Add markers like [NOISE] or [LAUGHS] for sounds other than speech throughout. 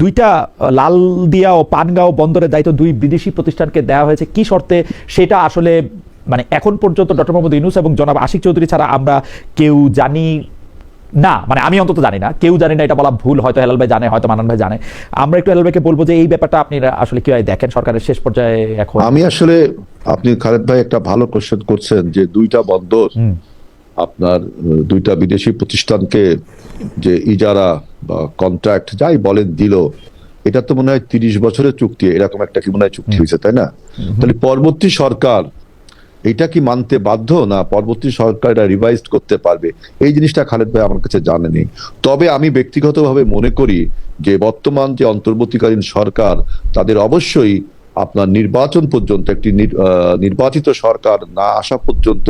দুইটা লালদিয়া ও পানগাঁও বন্দরের দায়িত্ব দুই বিদেশি প্রতিষ্ঠানকে দেওয়া হয়েছে। কি শর্তে সেটা আসলে মানে এখন পর্যন্ত ডক্টর মোহাম্মদ ইউনুস এবং জনাব আশিক চৌধুরী ছাড়া আমরা কেউ জানি না মানে আমি অন্তত জানি না কেউ জানি না এটা বলা ভুল হয়তো হেলাল ভাই জানে হয়তো মানান ভাই জানে। আমরা একটু হেলাল ভাইকে বলব যে এই ব্যাপারটা আপনি আসলে কীভাবে দেখেন সরকারের শেষ পর্যায়ে এখন? আমি আসলে আপনি খালেদ ভাই একটা ভালো কোশ্চেন করছেন যে দুইটা বন্দর। আপনার দুইটা বিদেশি প্রতিষ্ঠানকে যে ইজারা বা কন্ট্রাক্ট যাই বলেন দিল এটা তো মনে হয় তিরিশ বছরের চুক্তি এরকম একটা কি মনে হয় চুক্তি হয়েছে তাই না? তাহলে পরবর্তী সরকার এটা কি মানতে বাধ্য না পরবর্তী সরকার এটা রিভাইজ করতে পারবে? এই জিনিসটা খালেদ ভাই আমার কাছে জানেনি তবে আমি ব্যক্তিগতভাবে মনে করি যে বর্তমান যে অন্তর্বর্তীকালীন সরকার তাদের অবশ্যই আপনার নির্বাচন পর্যন্ত একটি নির- নির্বাচিত সরকার না আসা পর্যন্ত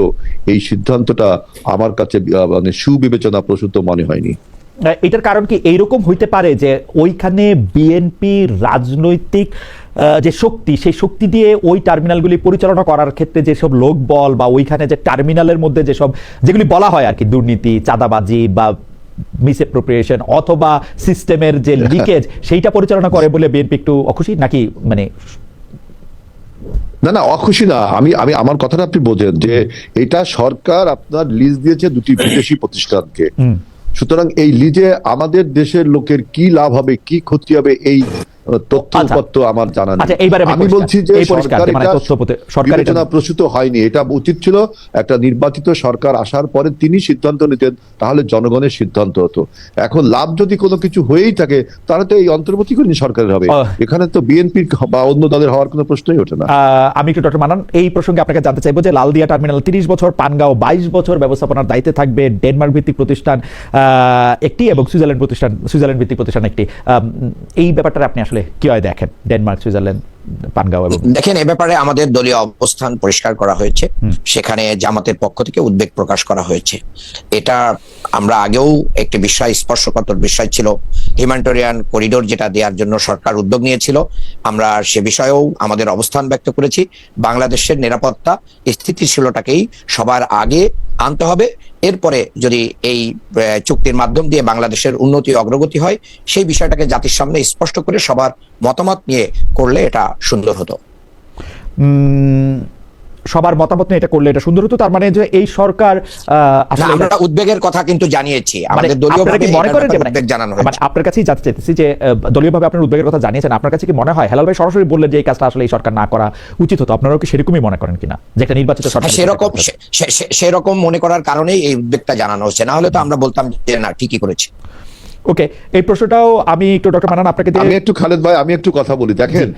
এই সিদ্ধান্তটা আমার কাছে মানে সুবিবেচনা প্রসূত মনে হয়নি। এটার কারণ কি এইরকম হইতে পারে যে ওইখানে বিএনপি রাজনৈতিক যে শক্তি সেই শক্তি দিয়ে ওই টার্মিনালগুলি পরিচালনা করার ক্ষেত্রে যেসব লোকবল বা ওইখানে যে টার্মিনালের মধ্যে যেসব যেগুলি বলা হয় আর কি দুর্নীতি চাঁদাবাজি বা মিসএপ্রোপ্রিয়েশন অথবা সিস্টেমের যে [LAUGHS] লিকেজ সেইটা পরিচালনা করে বলে বিএনপি একটু অখুশি? নাকি মানে না না অখুশি না। আমি আমি আমার কথাটা আপনি বোঝেন যে এটা সরকার আপনার লিজ দিয়েছে দুটি বিদেশি প্রতিষ্ঠানকে। সুতরাং এই লিজে আমাদের দেশের লোকের কি লাভ হবে কি ক্ষতি হবে এই আহ, তথ্য আচ্ছা। আমার জানা নেই। আচ্ছা, আমি বলছি যে সরকার মানে সরকার এটা- প্রসূত হয়নি এটা উচিত ছিল। একটা নির্বাচিত সরকার আসার পরে তিনি সিদ্ধান্ত নিতেন তাহলে জনগণের সিদ্ধান্ত হতো। এখন লাভ যদি কোনো কিছু হয়েই থাকে তাহলে তো এই অন্তর্বর্তীকালীন সরকারের হবে। এখানে তো বিএনপির বা অন্য দলের হওয়ার কোনো প্রশ্নই ওঠে না। আমি একটু ডক্টর মানান এই প্রসঙ্গে আপনাকে জানতে চাইব যে লালদিয়া টার্মিনাল তিরিশ বছর পানগাঁও বাইশ বছর ব্যবস্থাপনার দায়িত্বে থাকবে ডেনমার্ক ভিত্তিক প্রতিষ্ঠান আহ, একটি এবং সুইজারল্যান্ড প্রতিষ্ঠান সুইজারল্যান্ড ভিত্তিক প্রতিষ্ঠান একটি। এই ব্যাপারটা আপনি আসলে কীভাবে দেখেন ডেনমার্ক সুইজারল্যান্ড পানগাঁও এবং দেখেন এ ব্যাপারে আমাদের দলীয় অবস্থান পরিষ্কার করা হয়েছে। সেখানে জামাতের পক্ষ থেকে উদ্বেগ প্রকাশ করা হয়েছে। এটা আমরা আগেও একটি বিষয় স্পর্শকাতর বিষয় ছিল। হিউম্যানিটেরিয়ান করিডোর যেটা দেওয়ার জন্য সরকার উদ্যোগ নিয়েছিল আমরা সে বিষয়েও আমাদের অবস্থান ব্যক্ত করেছি। বাংলাদেশের নিরাপত্তা স্থিতিশীলতাকেই সবার আগে আনতে হবে। এরপরে যদি এই চুক্তির মাধ্যম দিয়ে বাংলাদেশের উন্নতি অগ্রগতি হয়, সেই বিষয়টাকে জাতির সামনে স্পষ্ট করে সবার মতামত নিয়ে করলে এটা সুন্দর হতো। সবার মতামত নিয়ে এটা করলে এটা সুন্দর হতো। তার মানে যে এই সরকার আমরা উদ্বেগের কথা কিন্তু জানিয়েছি। মানে আমাদের দলীয় আপনারা মনে করেন যে মানে জানানো মানে হয়েছে আপনার কাছেই জানতে চাইতেছি যে দলীয় ভাবে আপনার উদ্বেগের কথা জানিয়েছেন। আপনার কাছে কি মনে হয়? হেলাল ভাই সরাসরি বললেন যে এই কাজটা আসলে এই সরকার না করা উচিত হতো। আপনারাও কি সেরকমই মনে করেন কিনা? যে একটা নির্বাচিত সরকার সেরকম সেরকম মনে করার কারণেই এই উদ্বেগটা জানানো হচ্ছে। না হলে তো আমরা বলতাম যে না ঠিকই করেছি। ওকে এই প্রশ্নটাও আমি একটু ডক্টর মানান আপনাকে আমি একটু খালেদ ভাই আমি একটু কথা বলি। দেখেন।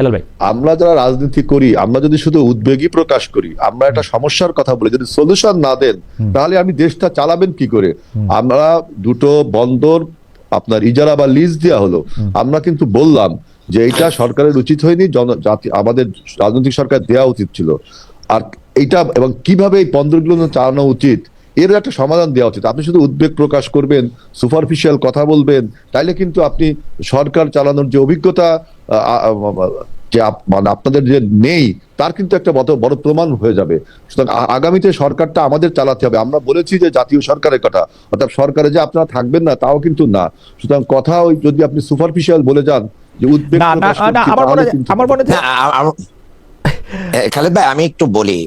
আমরা যারা রাজনীতি করি আমরা যদি শুধু উদ্বেগই প্রকাশ করি আমরা একটা সমস্যার কথা বলি যদি সলিউশন না দেন তাহলে আমি দেশটা চালাবেন কি করে? আমরা দুটো বন্দর আপনার ইজারা বা লিজ দেওয়া হলো। আমরা কিন্তু বললাম যে এটা সরকারের উচিত হয়নি জাতি আমাদের রাজনৈতিক সরকার দেওয়া উচিত ছিল। আর এইটা এবং কীভাবে এই বন্দরগুলো চালানো উচিত? এর একটা সমাধান দেওয়া উচিত। আপনি শুধু উদ্বেগ প্রকাশ করবেন সুপারফিশিয়াল কথা বলবেন তাইলে কিন্তু আপনি সরকার চালানোর যে অভিজ্ঞতা যে মানে আপনাদের যে নেই তার কিন্তু একটা বড় বড় প্রমাণ হয়ে যাবে। সুতরাং আগামীতে সরকারটা আমাদের চালাতে হবে। আমরা বলেছি যে জাতীয় সরকারের কথা অর্থাৎ সরকারে যে আপনারা থাকবেন না তাও কিন্তু না। সুতরাং কথা ওই যদি আপনি সুপারফিশিয়াল বলে যান যে উদ্বেগ আমার মনে আমার মনে খালেদ ভাই আমি একটু বলি।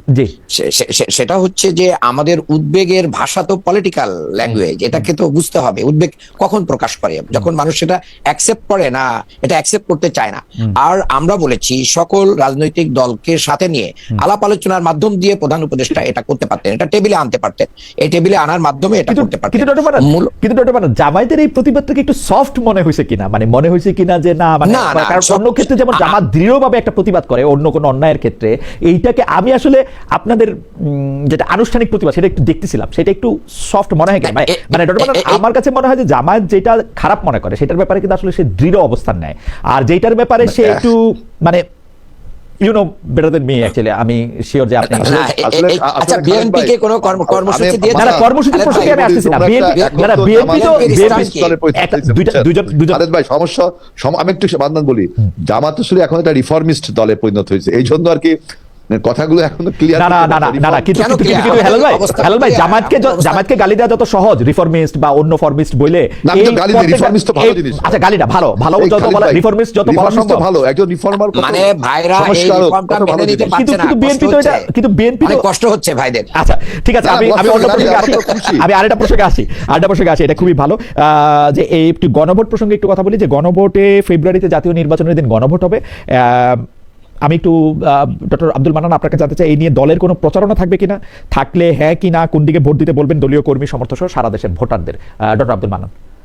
সেটা হচ্ছে যে আমাদের উদ্বেগের ভাষা তো পলিটিক্যাল ল্যাঙ্গুয়েজ এটাকে তো বুঝতে হবে। উদ্বেগ কখন প্রকাশ করে? যখন মানুষ সেটা অ্যাকসেপ্ট করে না এটা অ্যাকসেপ্ট করতে চায় না। আর আমরা বলেছি সকল রাজনৈতিক দলকে সাথে নিয়ে আলাপ আলোচনার মাধ্যম দিয়ে প্রধান উপদেষ্টা এটা করতে পারতেন এটা টেবিলে আনতে পারতেন। এই টেবিলে আনার মাধ্যমে এটা করতে পারতেন। কিন্তু ডক্টর মানান জামায়াতের এই প্রতিবাদটাকে একটু সফট মনে হয়েছে কিনা? মানে মনে হয়েছে কিনা যে না মানে কারণ অন্য ক্ষেত্রে যেমন জামাত দৃঢ়ভাবে একটা প্রতিবাদ করে অন্য কোনো অন্যায়ের ক্ষেত্রে। এইটাকে আমি আসলে আপনাদের উম, যেটা আনুষ্ঠানিক প্রতিবাদ সেটা একটু দেখতেছিলাম সেটা একটু সফট মনে হয় কিনা? মানে- মানে আমার কাছে মনে হয় যে জামায়াত যেটা খারাপ মনে করে সেটার ব্যাপারে কিন্তু আসলে সে দৃঢ় অবস্থান নেয়। আর যেটার ব্যাপারে সে একটু মানে you know better than me actually আমি শিওর যে আপনি আচ্ছা বিএনপি কে কোনো কর্মসূচি দিয়ে না, কর্মসূচি প্রসঙ্গে আমি আসতেছি না। বিএনপি না, বিএনপি তো? দুইজন- দুইজন- খালেদ ভাই সমস্যা সম- আমি একটু বান্ধান বলি। জামাত আসলে এখন একটা রিফর্মিস্ট দলে পরিণত হয়েছে। এই জন্য আর কি কথাগুলো এখনও ক্লিয়ার না না না না কিন্তু কিন্তু কিন্তু হেলাল ভাই হেলাল ভাই জামাতকে জামাতকে গালি দেওয়া যত সহজ রিফর্মিস্ট বা অন্য ফর্মিস্ট বলে গালি প্রত্যেকটা- তো ভালো জিনিস। আচ্ছা গালিটা ভালো ভালো যত বলা রিফর্মিস্ট যত বলা সম্ভব। ভালো একজন রিফর্মার মানে ভাইরা এই রিফর্মটা মেনে নিতে পারছে কিন্তু- না কিন্তু কষ্ট তো এটা- হচ্ছে। কিন্তু BNP তো- কষ্ট হচ্ছে ভাইদের। আচ্ছা ঠিক আছে আমি আমি অন্য প্রসঙ্গে আসি। আমি আরেকটা প্রসঙ্গে আসি আরেকটা প্রসঙ্গে আসি এটা খুবই ভালো। আহ, যে এই একটু গণভোট প্রসঙ্গে একটু কথা বলি যে গণভোটে ফেব্রুয়ারিতে জাতীয় নির্বাচনের দিন গণভোট হবে। আহ, আমি একটু ডক্টর আব্দুল মানান আপনাকে জানতে চাই, এই নিয়ে দলের কোনো প্রচারণা থাকবে কিনা? থাকলে হ্যাঁ কি না, কোন দিকে ভোট দিতে বলবেন দলীয় কর্মী সমর্থক সারা দেশের ভোটারদের। ডক্টর আব্দুল মান্নান।